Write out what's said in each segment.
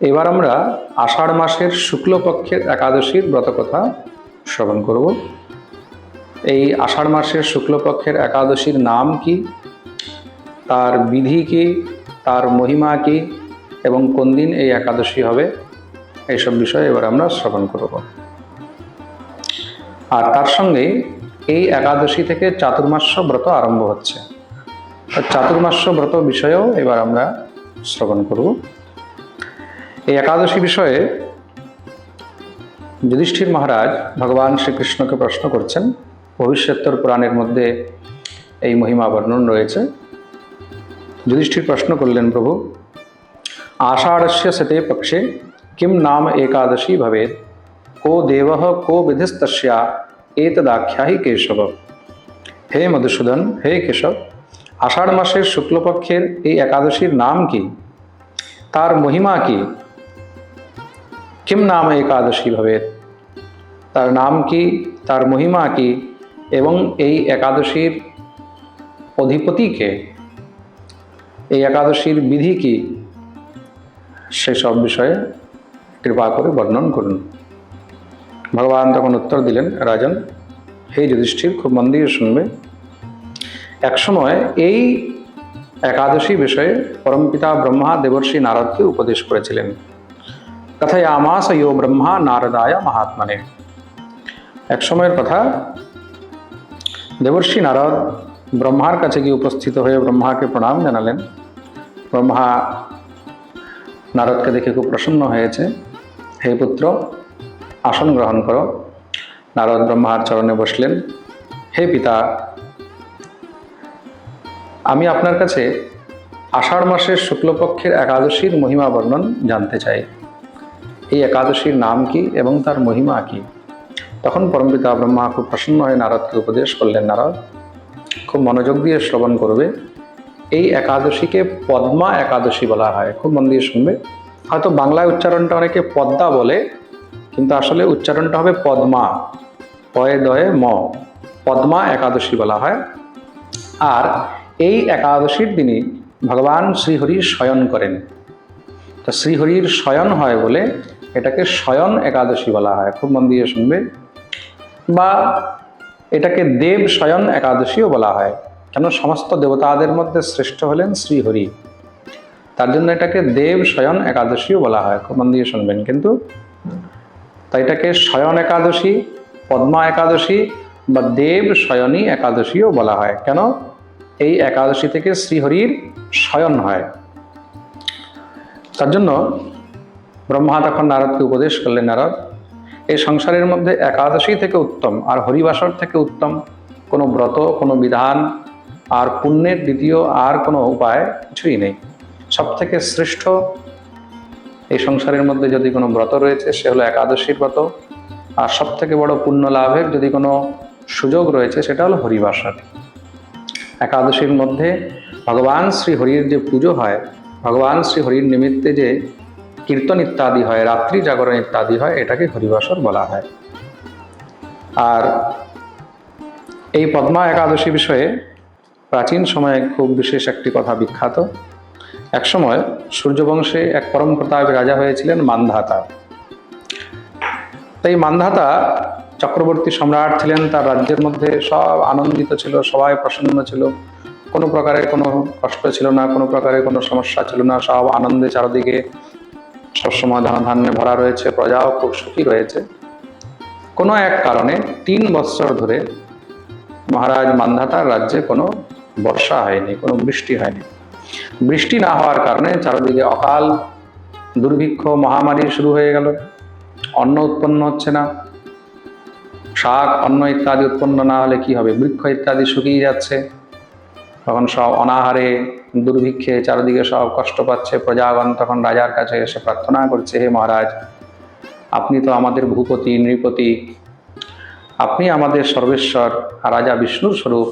এবার আমরা আষাঢ় মাসের শুক্লপক্ষের একাদশীর ব্রতকথা শ্রবণ করব। এই আষাঢ় মাসের শুক্লপক্ষের একাদশীর নাম কি? তার বিধি কি? তার মহিমা কি? এবং কোন দিন এই একাদশী হবে? এইসব বিষয়ে এবার আমরা শ্রবণ করব। আর তার সঙ্গে এই একাদশী থেকে চাতুর্মাস্য ব্রত আরম্ভ হচ্ছে। চাতুর্মাস্য ব্রত বিষয়েও এবার আমরা শ্রবণ করব। এই একাদশী বিষয়ে যুধিষ্ঠির মহারাজ ভগবান শ্রীকৃষ্ণকে প্রশ্ন করছেন। ভবিষ্যত্তর পুরাণের মধ্যে এই মহিমা বর্ণন রয়েছে। যুধিষ্ঠির প্রশ্ন করলেন, প্রভু, আষাঢ়স্য শতে পক্ষে কিম নাম একাদশী ভবেদ কো দেব, কো বিধিস্তস্যা এতদাখ্যা হি কেশব? হে মধুসূদন, হে কেশব, আষাঢ় মাসের শুক্লপক্ষের এই একাদশীর নাম কি? তার মহিমা কি? কিম নাম একাদশী ভবেদ তার নাম কি, তার মহিমা কি, এবং এই একাদশীর অধিপতি কে? এই একাদশীর বিধি কি? সেসব বিষয়ে কৃপা করে বর্ণন করুন। ভগবান তখন উত্তর দিলেন, রাজন, হে যুধিষ্ঠির, খুব মন দিয়ে শুনবে। একসময় এই একাদশী বিষয়ে পরমপিতা ব্রহ্মা দেবর্ষি নারদকে উপদেশ করেছিলেন। কথায় আমাস ইয়ো ব্রহ্মা নারদায় মহাত্মনে এক সময়ের কথা দেবর্ষি নারদ ব্রহ্মার কাছে গিয়ে উপস্থিত হয়ে ব্রহ্মাকে প্রণাম জানালেন ব্রহ্মা নারদকে দেখে খুব প্রসন্ন হয়েছে হে পুত্র আসন গ্রহণ করো নারদ ব্রহ্মার চরণে বসলেন হে পিতা আমি আপনার কাছে আষাঢ় মাসের শুক্লপক্ষের একাদশীর মহিমা বর্ণন জানতে চাই এই একাদশীর নাম কি এবং তার মহিমা কি? তখন পরমপিতা ব্রহ্মা খুব প্রসন্ন হয়ে নারদকে উপদেশ করলেন, নারদ, খুব মনোযোগ দিয়ে শ্রবণ করবে। এই একাদশীকে পদ্মা একাদশী বলা হয়। খুব মন দিয়ে শুনবে। হয়তো বাংলায় উচ্চারণটা অনেকে পদ্মা বলে, কিন্তু আসলে উচ্চারণটা হবে পদ্মা। পয়ে দয়ে ম। পদ্মা একাদশী বলা হয়। আর এই একাদশীর দিনই ভগবান শ্রীহরি শয়ন করেন। তা শ্রীহরির শয়ন হয় বলে এটাকে শয়ন একাদশী বলা হয়। খুব মন দিয়ে শুনবে। বা এটাকে দেব শয়ন একাদশীও বলা হয়। কেন সমস্ত দেবতাদের মধ্যে শ্রেষ্ঠ হলেন শ্রীহরি তার জন্য এটাকে দেব শয়ন একাদশীও বলা হয়। খুব মন দিয়ে শুনবেন। কিন্তু তাই এটাকে শয়ন একাদশী, পদ্মা একাদশী বা দেব শয়নী একাদশীও বলা হয়। কেন? এই একাদশী থেকে শ্রীহরির শয়ন হয়। তার জন্য ব্রহ্মা তখন নারদকে উপদেশ করলেন, নারদ, এই সংসারের মধ্যে একাদশী থেকে উত্তম আর হরিবাসর থেকে উত্তম। কোনো ব্রত, কোনো বিধান আর পুণ্যের দ্বিতীয় আর কোনো উপায় কিছুই নেই। সব থেকে শ্রেষ্ঠ এই সংসারের মধ্যে যদি কোনো ব্রত রয়েছে, সে হলো একাদশীর ব্রত। আর সব থেকে বড় পুণ্য লাভের যদি কোনো সুযোগ রয়েছে, সেটা হলো হরিবাসর। একাদশীর মধ্যে ভগবান শ্রী হরির যে পুজো হয়, ভগবান শ্রী হরির নিমিত্তে যে কীর্তন ইত্যাদি হয়, রাত্রি জাগরণ ইত্যাদি হয়, এটাকে হরিবাসর বলা হয়। আর এই পদ্মা একাদশী বিষয়ে প্রাচীন সময়ে খুব বিশেষ একটি কথা বিখ্যাত। একসময় সূর্যবংশে এক পরম প্রতাপী রাজা হয়েছিলেন মান্ধাতা। তাই মান্ধাতা চক্রবর্তী সম্রাট ছিলেন, তার রাজ্যের মধ্যে সব আনন্দিত ছিল, সবাই প্রসন্ন ছিল। কোনো প্রকারের কোনো কষ্ট ছিল না, কোনো প্রকারের কোনো সমস্যা ছিল না, সব আনন্দে চারদিকে সবসময় ধন ধান্যে ভরা রয়েছে, প্রজাও খুব সুখী রয়েছে। কোনো এক কারণে তিন বৎসর ধরে মহারাজ মান্ধাতার রাজ্যে কোনো বর্ষা হয়নি, কোনো বৃষ্টি হয়নি। বৃষ্টি না হওয়ার কারণে চারদিকে অকাল দুর্ভিক্ষ, মহামারী শুরু হয়ে গেল। অন্ন উৎপন্ন হচ্ছে না। শাক, অন্ন ইত্যাদি উৎপন্ন না হলে কি হবে? বৃক্ষ ইত্যাদি শুকিয়ে যাচ্ছে। তখন সব অনাহারে, দুর্ভিক্ষে চারিদিকে সব কষ্ট পাচ্ছে, প্রজাগণ তখন রাজার কাছে এসে প্রার্থনা করছে, হে মহারাজ, আপনি তো আমাদের ভূপতি, নৃপতি, আপনি আমাদের সর্বেশ্বর, রাজা বিষ্ণুর স্বরূপ।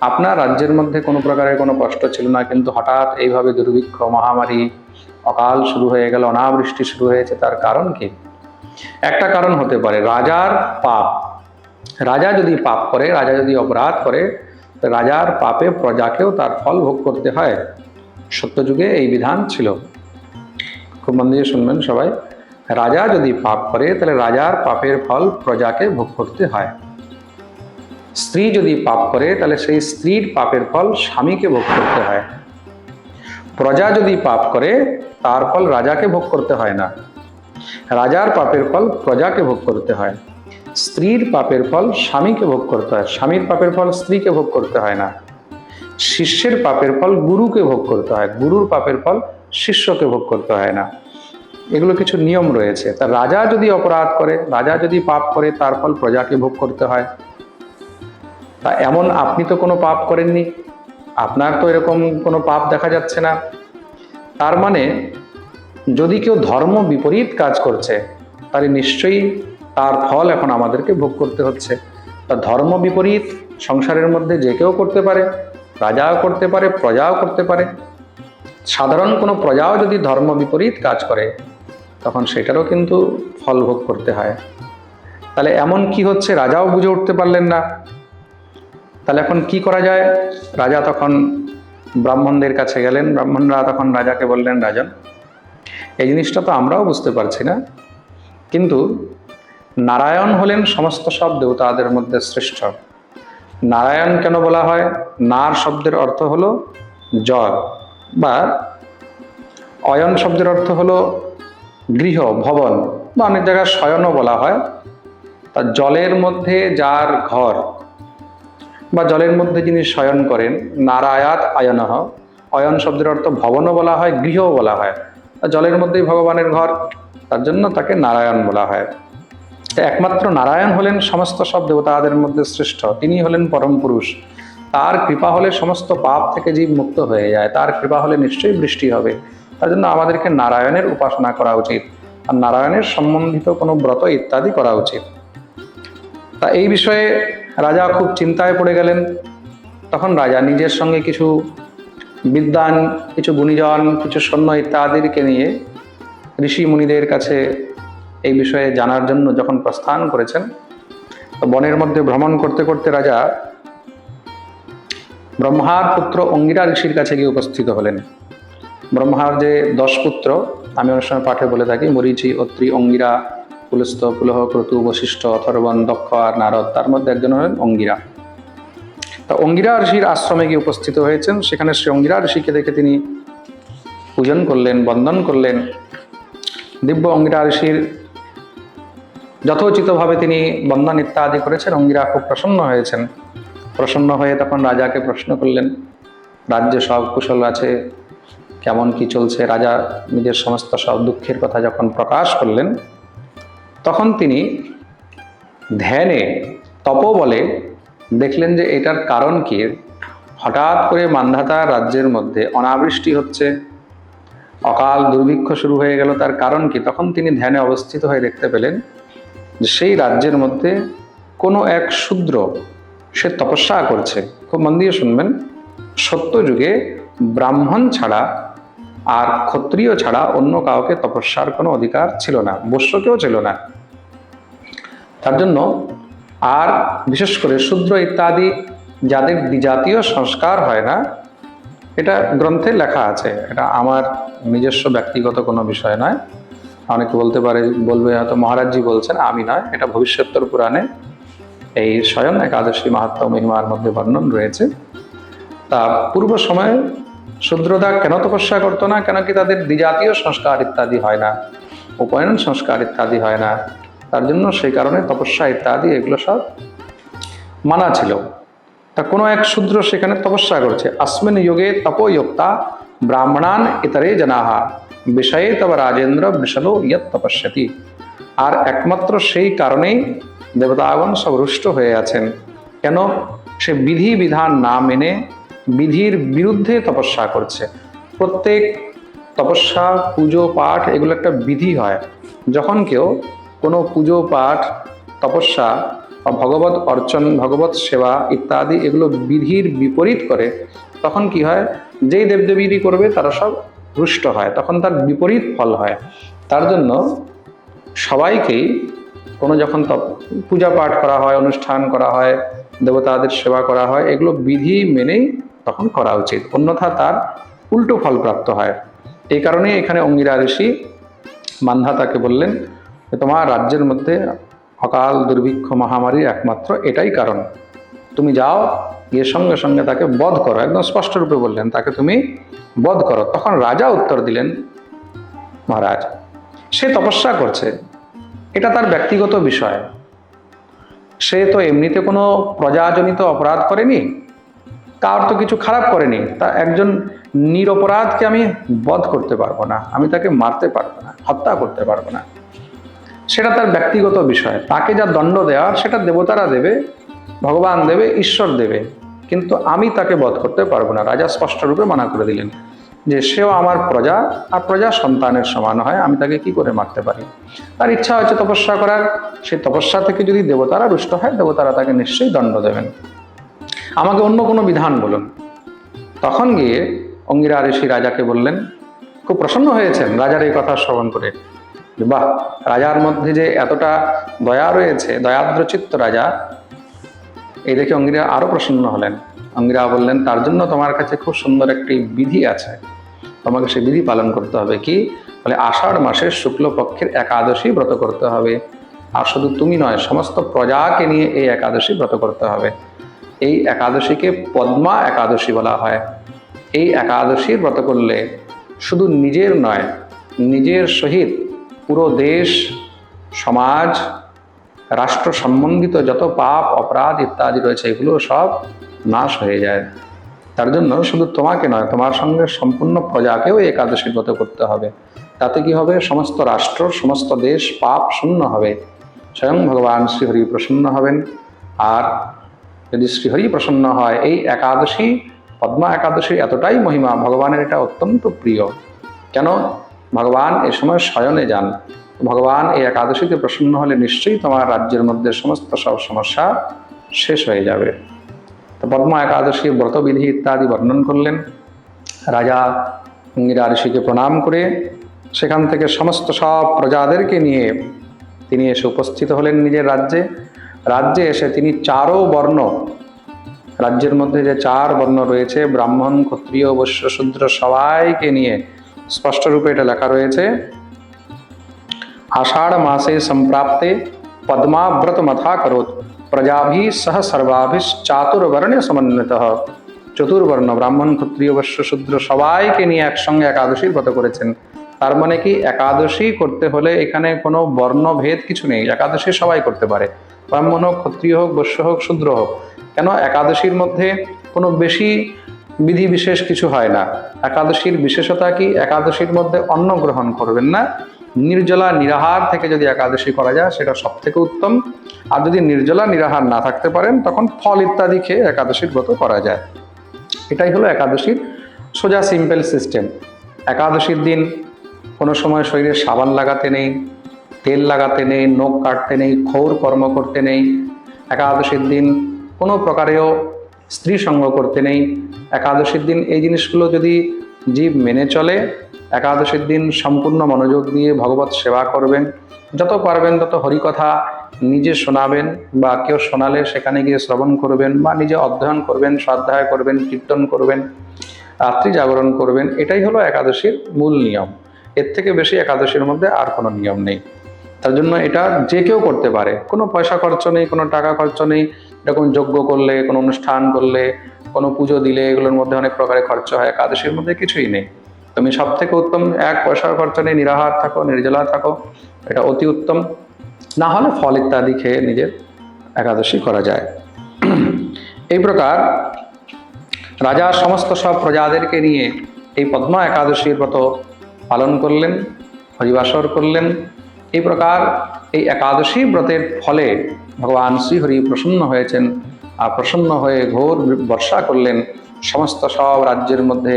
আপনার রাজ্যের মধ্যে কোনো প্রকারের কোনো কষ্ট ছিল না, কিন্তু হঠাৎ এইভাবে দুর্ভিক্ষ, মহামারী, অকাল শুরু হয়ে গেল, অনাবৃষ্টি শুরু হয়েছে, তার কারণ কি? একটা কারণ হতে পারে, রাজার পাপ। রাজা যদি পাপ করে, রাজা যদি অপরাধ করে রাজার পাপে প্রজাকেও তার ফল ভোগ করতে হয়। সত্যযুগে এই বিধান ছিল। খুব মন দিয়ে শুনবেন সবাই। রাজা যদি পাপ করে, তাহলে রাজার পাপের ফল প্রজাকে ভোগ করতে হয়। স্ত্রী যদি পাপ করে, তাহলে সেই স্ত্রীর পাপের ফল স্বামীকে ভোগ করতে হয়। প্রজা যদি পাপ করে, তার ফল রাজাকে ভোগ করতে হয় না। রাজার পাপের ফল প্রজাকে ভোগ করতে হয়। স্ত্রীর পাপের ফল স্বামীকে ভোগ করতে হয়। স্বামীর পাপের ফল স্ত্রীকে ভোগ করতে হয় না। শিষ্যের পাপের ফল গুরুকে ভোগ করতে হয়। গুরুর পাপের ফল শিষ্যকে ভোগ করতে হয় না। এগুলো কিছু নিয়ম রয়েছে। তা রাজা যদি অপরাধ করে, রাজা যদি পাপ করে, তার ফল প্রজাকে ভোগ করতে হয়। তা এমন আপনি তো কোনো পাপ করেননি। আপনার তো এরকম কোনো পাপ দেখা যাচ্ছে না। তার মানে যদি কেউ ধর্ম বিপরীত কাজ করছে, তাহলে নিশ্চয়ই তার ফল এখন আমাদেরকে ভোগ করতে হচ্ছে। তা ধর্ম বিপরীত, সংসারের মধ্যে যে কেউ করতে পারে, রাজাও করতে পারে, প্রজাও করতে পারে। সাধারণ কোনো প্রজাও যদি ধর্ম বিপরীত কাজ করে, তখন সেটারও কিন্তু ফল ভোগ করতে হয়। তাহলে এমন কি হচ্ছে? রাজাও বুঝে উঠতে পারলেন না। তাহলে এখন কি করা যায়? রাজা তখন ব্রাহ্মণদের কাছে গেলেন। ব্রাহ্মণরা তখন রাজাকে বললেন, রাজন, এই জিনিসটা তো আমরাও বুঝতে পারছি না। কিন্তু নারায়ণ হলেন সমস্ত সব দেবতাদের মধ্যে শ্রেষ্ঠ। নারায়ণ কেন বলা হয়? নার শব্দের অর্থ হলো জল বা অয়ন শব্দের অর্থ হলো গৃহ, ভবন বা অনেক জায়গায় শয়নও বলা হয়। তা জলের মধ্যে যার ঘর বা জলের মধ্যে যিনি শয়ন করেন, নারায়াত আয়নহ অয়ন শব্দের অর্থ ভবনও বলা হয়, গৃহও বলা হয়। জলের মধ্যেই ভগবানের ঘর, তার জন্য তাকে নারায়ণ বলা হয়। একমাত্র নারায়ণ হলেন সমস্ত সব দেবতাদের মধ্যে শ্রেষ্ঠ। তিনি হলেন পরম পুরুষ। তার কৃপা হলে সমস্ত পাপ থেকে জীব মুক্ত হয়ে যায়। তার কৃপা হলে নিশ্চয়ই বৃষ্টি হবে। তার জন্য আমাদেরকে নারায়ণের উপাসনা করা উচিত। আর নারায়ণের সম্বন্ধিত কোনো ব্রত ইত্যাদি করা উচিত। তা এই বিষয়ে রাজা খুব চিন্তায় পড়ে গেলেন। তখন রাজা নিজের সঙ্গে কিছু বিদ্বান, কিছু গুণীজন, কিছু সৈন্য ইত্যাদিকে নিয়ে ঋষি মুনিদের কাছে এই বিষয়ে জানার জন্য যখন প্রস্থান করেছেন বনের মধ্যে ভ্রমণ করতে করতে রাজা ব্রহ্মার পুত্র অঙ্গিরা ঋষির কাছে গিয়ে উপস্থিত হলেন। ব্রহ্মার যে দশ পুত্র, আমি অনেক সময় পাঠে বলে থাকি, মরিচি, অত্রি, অঙ্গিরা, পুলস্ত, পুলহ ক্রতু বশিষ্ঠ, অথর্বণ, দক্ষ আর নারদ, তার মধ্যে একজন হলেন অঙ্গিরা। তা অঙ্গিরা ঋষির আশ্রমে গিয়ে উপস্থিত হয়েছেন। সেখানে শ্রী অঙ্গিরা ঋষিকে দেখে তিনি পূজন করলেন, বন্দন করলেন। দিব্য অঙ্গিরা ঋষির যথোচিতভাবে তিনি বন্দন ইত্যাদি করেছেন, অঙ্গিরা খুব প্রসন্ন হয়েছেন। প্রসন্ন হয়ে তখন রাজাকে প্রশ্ন করলেন, রাজ্যে সব কুশল আছে, কেমন কি চলছে? রাজা নিজের সমস্ত সব দুঃখের কথা যখন প্রকাশ করলেন, তখন তিনি ধ্যানে তপ বলে দেখলেন যে এটার কারণ কি? হঠাৎ করে মান্ধাতা রাজ্যের মধ্যে অনাবৃষ্টি হচ্ছে, অকাল দুর্ভিক্ষ শুরু হয়ে গেল, তার কারণ কি? তখন তিনি ধ্যানে অবস্থিত হয়ে দেখতে পেলেন যে সেই রাজ্যের মধ্যে কোনো এক শূদ্র সে তপস্যা করছে। খুব মন দিয়ে শুনবেন। সত্যযুগে ব্রাহ্মণ ছাড়া আর ক্ষত্রিয় ছাড়া অন্য কাউকে তপস্যার কোনো অধিকার ছিল না, বৈশ্যকেও ছিল না। তার জন্য আর বিশেষ করে শূদ্র ইত্যাদি যাদের দ্বিজাতীয় সংস্কার হয় না, এটা গ্রন্থে লেখা আছে। এটা আমার নিজস্ব ব্যক্তিগত কোনো বিষয় নয়। অনেকে বলতে পারে, বলবে হয়তো মহারাজজি বলছেন, আমি নয়, এটা ভবিষ্যত্তর পুরাণে এই স্বয়ং একাদশী মাহাত্ম মহিমার মধ্যে বর্ণন রয়েছে। তা পূর্ব সময়ে শূদ্রদা কেন তপস্যা করতো না? কেন কি তাদের দ্বিজাতীয় সংস্কার ইত্যাদি হয় না? উপনয়ন সংস্কার ইত্যাদি হয় না? তার জন্য সেই কারণে তপস্যা ইত্যাদি, এগুলো সব মানা ছিল। তা কোনো এক শূদ্র সেখানে তপস্যা করছে। আসমিন যোগে তপোয়োক্তা ব্রাহ্মণান ইতারে জনাহা। বিষয়ে তব রাজেন্দ্র বৃষলো ইয়ত তপস্যতি। আর একমাত্র সেই কারণেই দেবতাগণ সব রুষ্ট হয়ে আছেন। কেন? সে বিধি বিধান না মেনে বিধির বিরুদ্ধে তপস্যা করছে। প্রত্যেক তপস্যা, পুজো, পাঠ এগুলো একটা বিধি হয়। যখন কেউ কোনো পুজো, পাঠ, তপস্যা বা ভগবত অর্চন, ভগবত সেবা ইত্যাদি এগুলো বিধির বিপরীত করে, তখন কি হয়? যেই দেবদেবীরই করবে তারা সব রুষ্ট হয়, তখন তার বিপরীত ফল হয়। তার জন্য সবাইকেই কোনো যখন পূজা পাঠ করা হয়, অনুষ্ঠান করা হয়, দেবতাদের সেবা করা হয়, এগুলো বিধি মেনেই তখন করা উচিত। অন্যথা তার উল্টো ফল প্রাপ্ত হয়। এই কারণে এখানে অঙ্গিরা ঋষি মান্ধাতাকে বললেন তোমার রাজ্যের মধ্যে অকাল দুর্ভিক্ষ মহামারীর একমাত্র এটাই কারণ। তুমি যাও গিয়ে সঙ্গে সঙ্গে তাকে বধ করো। একদম স্পষ্ট রূপে বললেন, তাকে তুমি বধ করো। তখন রাজা উত্তর দিলেন, মহারাজ, সে তপস্যা করছে। এটা তার ব্যক্তিগত বিষয়। সে তো এমনিতে কোনো প্রজাজনিত অপরাধ করেনি তার তো কিছু খারাপ করেনি। তা একজন নিরপরাধকে আমি বধ করতে পারব না, আমি তাকে মারতে পারব না, হত্যা করতে পারব না। সেটা তার ব্যক্তিগত বিষয়। তাকে যা দণ্ড দেওয়ার, সেটা দেবতারা দেবে। ভগবান দেবে, ঈশ্বর দেবে। কিন্তু আমি তাকে বধ করতে পারব না। রাজা স্পষ্টরূপে মানা করে দিলেন যে সেও আমার প্রজা আর প্রজা সন্তানের সমান হয়, আমি তাকে কি করে মারতে পারি? তার ইচ্ছা হচ্ছে তপস্যা করার। সেই তপস্যা থেকে যদি দেবতারা রুষ্ট হয়, দেবতারা তাকে নিশ্চয়ই দণ্ড দেবেন। আমাকে অন্য কোনো বিধান বলুন। তখন গিয়ে অঙ্গিরা ঋষি রাজাকে বললেন, খুব প্রসন্ন হয়েছেন রাজার এই কথা শ্রবণ করে। বাহ, রাজার মধ্যে যে এতটা দয়া রয়েছে, দয়াদ্রচিত্ত রাজা এই দেখে অঙ্গিরা আরও প্রসন্ন হলেন। অঙ্গিরা বললেন, তার জন্য তোমার কাছে খুব সুন্দর একটি বিধি আছে। তোমাকে সেই বিধি পালন করতে হবে কি? বলে, আষাঢ় মাসের শুক্লপক্ষের একাদশী ব্রত করতে হবে। আর শুধু তুমি নয়, সমস্ত প্রজাকে নিয়ে এই একাদশী ব্রত করতে হবে। এই একাদশীকে পদ্মা একাদশী বলা হয়। এই একাদশীর ব্রত করলে শুধু নিজের নয়, নিজের সহিত পুরো দেশ, সমাজ রাষ্ট্র সম্বন্ধিত যত পাপ, অপরাধ ইত্যাদি রয়েছে, এগুলো সব নাশ হয়ে যায়। তার জন্য শুধু তোমাকে নয়, তোমার সঙ্গে সম্পূর্ণ প্রজাকেও একাদশী ব্রত করতে হবে। তাতে কি হবে? সমস্ত রাষ্ট্র, সমস্ত দেশ পাপ শূন্য হবে। স্বয়ং ভগবান শ্রীহরি প্রসন্ন হবেন। আর যদি শ্রীহরি প্রসন্ন হয়, এই একাদশী, পদ্মা একাদশী এতটাই মহিমা, ভগবানের এটা অত্যন্ত প্রিয়। কেন? ভগবান এ সময় শয়নে যান। ভগবান এই একাদশীতে প্রসন্ন হলে নিশ্চয়ই তোমার রাজ্যের মধ্যে সমস্ত সব সমস্যা শেষ হয়ে যাবে। তো পদ্মা একাদশীর ব্রতবিধি ইত্যাদি বর্ণন করলেন। রাজা অঙ্গিরা ঋষিকে প্রণাম করে সেখান থেকে সমস্ত সব প্রজাদেরকে নিয়ে তিনি এসে উপস্থিত হলেন নিজের রাজ্যে। রাজ্যে এসে তিনি চারো বর্ণ, রাজ্যের মধ্যে যে চার বর্ণ রয়েছে, ব্রাহ্মণ, ক্ষত্রিয়, বৈশ্য, শূদ্র সবাইকে নিয়ে স্পষ্টরূপে এটা লেখা রয়েছে। आषाढ़ मासे संप्राप्ते पद्माव्रत मथा करोत प्रजाभि सह सर्वाभिश्चातुर्वर्ण्य समन्वित চতুর্বর্ণ ব্রাহ্মণ ক্ষত্রিয় বৈশ্য শূদ্র সবাইকে নিয়ে একসঙ্গে একাদশীর ব্রত করেছেন তার মানে কি একাদশী করতে হলে এখানে কোনো বর্ণভেদ কিছু নেই একাদশী সবাই করতে পারে ব্রাহ্মণ হোক ক্ষত্রিয় হোক বৈশ্য হোক শূদ্র হোক কেন একাদশীর মধ্যে কোনো বেশি বিধি বিশেষ কিছু হয় না একাদশীর বিশেষতা কি একাদশীর মধ্যে অন্ন গ্রহণ করবেন না নির্জলা নিরাহার থেকে যদি একাদশী করা যায়, সেটা সব থেকে উত্তম। আর যদি নির্জলা নিরাহার না থাকতে পারেন, তখন ফল ইত্যাদি খেয়ে একাদশীর ব্রত করা যায়। এটাই হলো একাদশীর সোজা সিম্পল সিস্টেম একাদশীর দিন কোনো সময় শরীরে সাবান লাগাতে নেই, তেল লাগাতে নেই, নখ কাটতে নেই ক্ষৌর কর্ম করতে নেই। একাদশীর দিন কোনো প্রকারেও স্ত্রী সঙ্গ করতে নেই। একাদশীর দিন এই জিনিসগুলো যদি জীব মেনে চলে একাদশীর দিন সম্পূর্ণ মনোযোগ দিয়ে ভগবত সেবা করবেন। যত পারবেন তত হরিকথা নিজে শোনাবেন বা কেউ শোনালে সেখানে গিয়ে শ্রবণ করবেন বা নিজে অধ্যয়ন করবেন স্বাধ্যায় করবেন, কীর্তন করবেন, রাত্রি জাগরণ করবেন, এটাই হলো একাদশীর মূল নিয়ম। এর থেকে বেশি একাদশীর মধ্যে আর কোনো নিয়ম নেই। তার জন্য এটা যে কেউ করতে পারে। কোনো পয়সা খরচ নেই, কোনো টাকা খরচ নেই। এরকম যজ্ঞ করলে, কোনো অনুষ্ঠান করলে, কোনো পুজো দিলে এগুলোর মধ্যে অনেক প্রকারের খরচ হয়। একাদশীর মধ্যে কিছুই নেই। তুমি সব থেকে উত্তম, এক পয়সার খরচ নেই, নিরাহার থাকো, নির্জলা থাকো, এটা অতি উত্তম। না হলে ফল ইত্যাদি খেয়ে নিজের একাদশী করা যায়। এই প্রকার রাজা সমস্ত সব প্রজাদেরকে নিয়ে এই পদ্মা একাদশীর ব্রত পালন করলেন, হরিবাসর করলেন। এই প্রকার এই একাদশী ব্রতের ফলে ভগবান শ্রীহরি প্রসন্ন হয়েছেন আর প্রসন্ন হয়ে ঘোর বর্ষা করলেন। সমস্ত সব রাজ্যের মধ্যে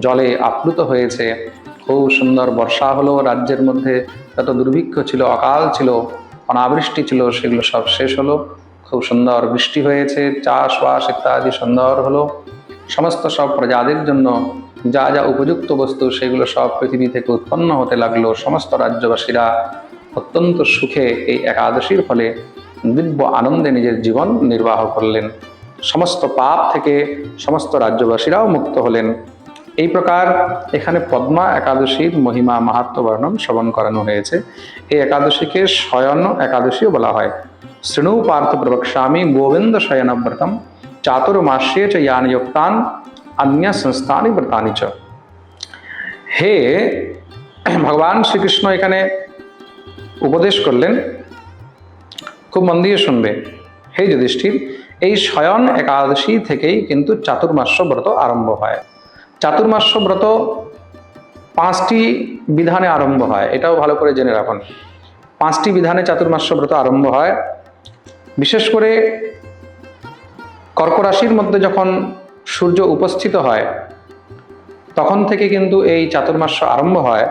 জলে আপ্লুত হয়েছে। খুব সুন্দর বর্ষা হলো, রাজ্যের মধ্যে যত দুর্ভিক্ষ ছিল, অকাল ছিল, অনাবৃষ্টি ছিল, সেগুলো সব শেষ হলো। খুব সুন্দর বৃষ্টি হয়েছে, চাষবাস ইত্যাদি সুন্দর হলো। সমস্ত সব প্রজাদের জন্য যা যা উপযুক্ত বস্তু, সেগুলো সব পৃথিবী থেকে উৎপন্ন হতে লাগল। সমস্ত রাজ্যবাসীরা অত্যন্ত সুখে এই একাদশীর ফলে দিব্য আনন্দে নিজের জীবন নির্বাহ করলেন। সমস্ত পাপ থেকে সমস্ত রাজ্যবাসীরাও মুক্ত হলেন। এই প্রকার এখানে পদ্মা একাদশীর মহিমা মাহাত্ম বর্ণন শ্রবণ করানো হয়েছে। এই একাদশীকে শয়ন একাদশীও বলা হয়। শৃণু পার্থ প্রবক্ষ্যামি গোবিন্দ শয়নব্রতম চাতুর্মাস্যে চ ইয়ানযুক্তান অন্য সংস্থানি ব্রতানি চ। হে ভগবান শ্রীকৃষ্ণ এখানে উপদেশ করলেন, খুব মন দিয়ে শুনবে। হে যুধিষ্ঠির, এই শয়ন একাদশী থেকেই কিন্তু চাতুর্মাস্য ব্রত আরম্ভ হয়। চাতুর্মাস্য ব্রত পাঁচটি বিধানে আরম্ভ হয়, এটাও ভালো করে জেনে রাখুন। পাঁচটি বিধানে চাতুর্মাস্য ব্রত আরম্ভ হয়। বিশেষ করে কর্করাশির মধ্যে যখন সূর্য উপস্থিত হয়, তখন থেকে কিন্তু এই চাতুর্মাস্য আরম্ভ হয়।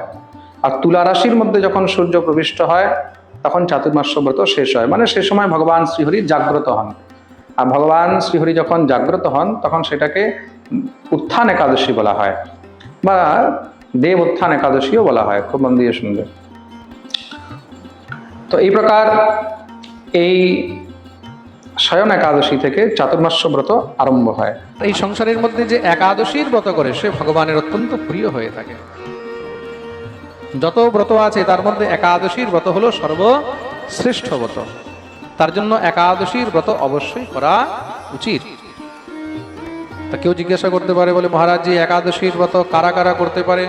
আর তুলা রাশির মধ্যে যখন সূর্য প্রবিষ্ট হয়, তখন চাতুর্মাস্য ব্রত শেষ হয়। মানে সে সময় ভগবান শ্রীহরি জাগ্রত হন। আর ভগবান শ্রীহরি যখন জাগ্রত হন, তখন সেটাকে উত্থান একাদশী বলা হয় বা দেব উত্থান একাদশীও বলা হয়, খুব মন দিয়ে শুনবে। তো এই প্রকার এই শয়ন একাদশী থেকে চাতুর্মাস্য ব্রত আরম্ভ হয়। এই সংসারের মধ্যে যে একাদশীর ব্রত করে, সে ভগবানের অত্যন্ত প্রিয় হয়ে থাকে। যত ব্রত আছে, তার মধ্যে একাদশীর ব্রত হলো সর্বশ্রেষ্ঠ ব্রত। তার জন্য একাদশীর ব্রত অবশ্যই করা উচিত। তা কেউ জিজ্ঞাসা করতে পারে, বলে মহারাজ জি একাদশীর ব্রত কারা কারা করতে পারে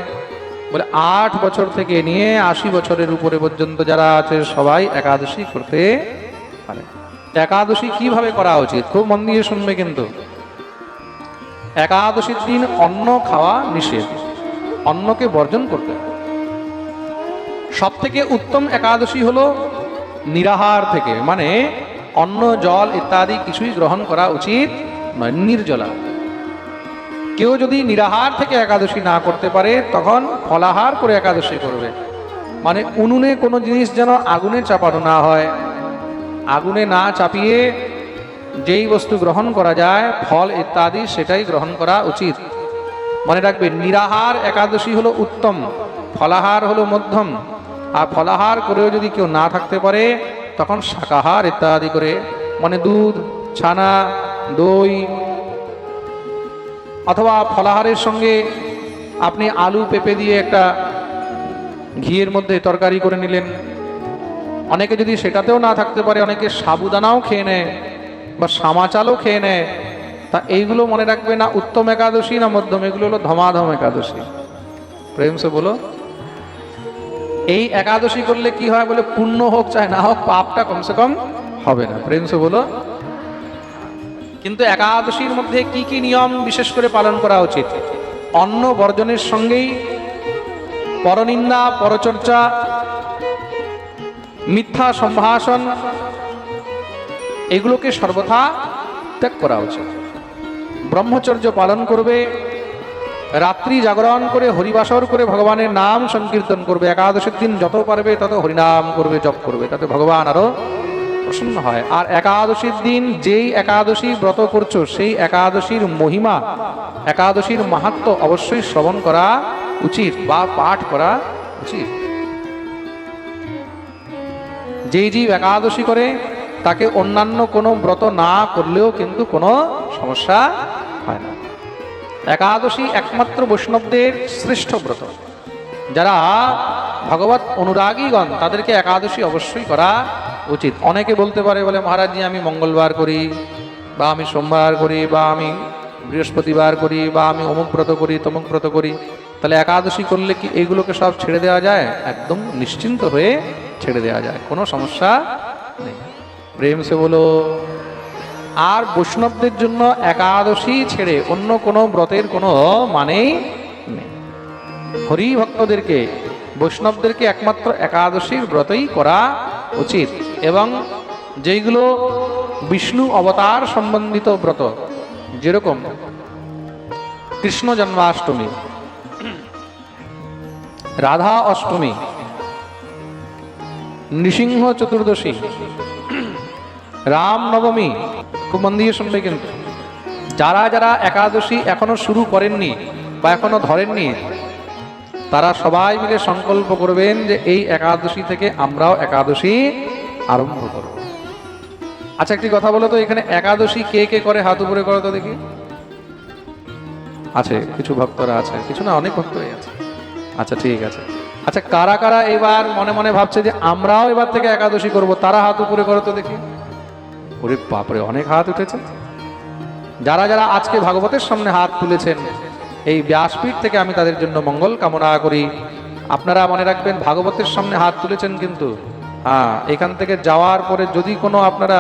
বলে, আট বছর থেকে নিয়ে আশি বছরের উপরে পর্যন্ত যারা আছে, সবাই একাদশী করতে পারে। একাদশী কীভাবে করা উচিত? খুব মন দিয়ে শুনবে কিন্তু। একাদশীর দিন অন্ন খাওয়া নিষেধ। অন্নকে বর্জন করতে সব থেকে উত্তম একাদশী হলো নিরাহার থেকে মানে অন্ন, জল ইত্যাদি কিছুই গ্রহণ করা উচিত নয়, নির্জলা। কেউ যদি নিরাহার থেকে একাদশী না করতে পারে, তখন ফলাহার করে একাদশী করবে। মানে উনুনে কোনো জিনিস যেন আগুনে চাপানো না হয়। আগুনে না চাপিয়ে যেই বস্তু গ্রহণ করা যায়, ফল ইত্যাদি সেটাই গ্রহণ করা উচিত। মনে রাখবে, নিরাহার একাদশী হলো উত্তম, ফলাহার হলো মধ্যম। আর ফলাহার করেও যদি কেউ না থাকতে পারে, তখন শাকাহার ইত্যাদি করে মানে দুধ, ছানা, দই অথবা ফলাহারের সঙ্গে আপনি আলু পেঁপে দিয়ে একটা ঘিয়ের মধ্যে তরকারি করে নিলেন। অনেকে যদি সেটাতেও না থাকতে পারে, অনেকে সাবুদানাও খেয়ে নেয় বা সামাচালও খেয়ে নেয়। তা এইগুলো মনে রাখবে না, উত্তম একাদশী না মধ্যম? এগুলো হলো ধমাধম একাদশী। প্রেম সে বলো। এই একাদশী করলে কি হয় বলে, পুণ্য হোক চায় না হোক পাপটা কমসে কম হবে না। প্রেম সে বলো। কিন্তু একাদশীর মধ্যে কি কি নিয়ম বিশেষ করে পালন করা উচিত? অন্ন বর্জনের সঙ্গেই পরনিন্দা, পরচর্চা, মিথ্যা সম্ভাষণ, এগুলোকে সর্বথা ত্যাগ করা উচিত। ব্রহ্মচর্য পালন করবে, রাত্রি জাগরণ করে, হরিবাসর করে ভগবানের নাম সংকীর্তন করবে, একাদশীর দিন যত পারবে তত হরিনাম করবে, জপ করবে, তাতে ভগবান আরও প্রসন্ন হয়। আর একাদশীর দিন যেই একাদশী ব্রত করছ, সেই একাদশীর মহিমা, একাদশীর মাহাত্ম অবশ্যই শ্রবণ করা উচিত বা পাঠ করা উচিত। যেই জীব একাদশী করে, তাকে অন্যান্য কোনো ব্রত না করলেও কিন্তু কোনো সমস্যা হয় না। একাদশী একমাত্র বৈষ্ণবদের শ্রেষ্ঠ ব্রত। যারা ভগবত অনুরাগীগণ, তাদেরকে একাদশী অবশ্যই করা উচিত। অনেকে বলতে পারে, বলে, মহারাজজি, আমি মঙ্গলবার করি, বা আমি সোমবার করি, বা আমি বৃহস্পতিবার করি, বা আমি অমুক ব্রত করি তমুক ব্রত করি। তাহলে একাদশী করলে কি এইগুলোকে সব ছেড়ে দেওয়া যায়? একদম নিশ্চিন্ত হয়ে ছেড়ে দেওয়া যায়। কোনো সমস্যা নেই। প্রেম সে বলো, আর বৈষ্ণবদের জন্য একাদশী ছেড়ে অন্য কোনো ব্রতের কোনো মানেই নেই। হরি ভক্তদেরকে বৈষ্ণবদেরকে একমাত্র একাদশীর ব্রতই করা উচিত। এবং যেইগুলো বিষ্ণু অবতার সম্বন্ধিত ব্রত, যেরকম কৃষ্ণ জন্মাষ্টমী, রাধা অষ্টমী, নৃসিংহ চতুর্দশী, রাম নবমী, খুব মন দিয়ে শুনবে কিন্তু। যারা যারা একাদশী এখনও শুরু করেননি বা এখনও ধরেননি, তারা সবাই মিলে সংকল্প করবেন যে এই একাদশী থেকে আমরাও একাদশী আরম্ভ করব আচ্ছা একটি কথা বলো তো, এখানে একাদশী কে কে করে হাত উপরে করো তো দেখি? আছে, কিছু ভক্তরা আছে, কিছু না, অনেক ভক্তই আছে। আচ্ছা ঠিক আছে। আচ্ছা কারা কারা এবার মনে মনে ভাবছে যে আমরাও এবার থেকে একাদশী করব, তারা হাত উপরে করো তো দেখি। ওরে বাপরে, অনেক হাত উঠেছে। যারা যারা আজকে ভাগবতের সামনে হাত তুলেছেন, এই ব্যাসপীঠ থেকে আমি তাদের জন্য মঙ্গল কামনা করি। আপনারা মনে রাখবেন, ভাগবতের সামনে হাত তুলেছেন কিন্তু হ্যাঁ এখান থেকে যাওয়ার পরে যদি কোনো আপনারা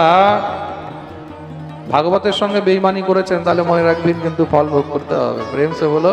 ভাগবতের সঙ্গে বেইমানি করেছেন, তাহলে মনে রাখবেন কিন্তু ফল ভোগ করতে হবে। প্রেম সে বলো